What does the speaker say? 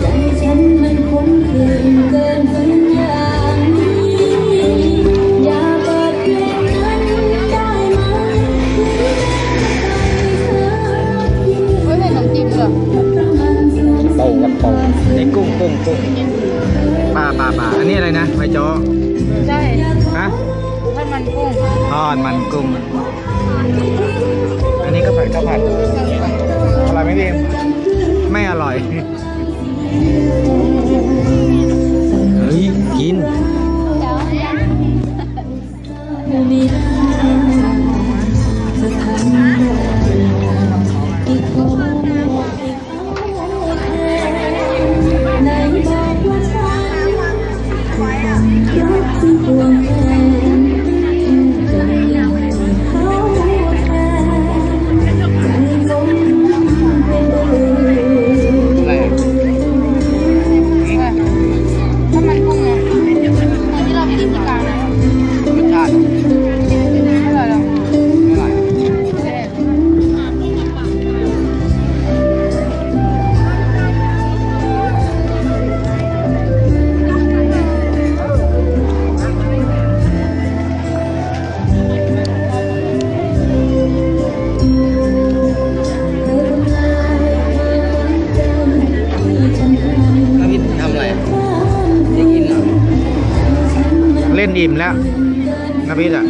ใจฉันมันคงคืนเกินฝันอย่างนี้ อย่าเปิดเพลงนั้นได้ไหมถึงแม้จะไปเธอรักยิ่งเฮ้ยใส่น้ำจิ้มด้วยมันสูงเต้ากับเต้านี่กุ้งกุ้งกุ้งปลาปลาปลาอันนี้อะไรนะใบจ้อใช่ฮะถ้ามันกุ้งทอดมันกุ้ง ไม่อร่อยเฮ้ย กินมี เล่นอิ่มแล้วน้ำพริกอะ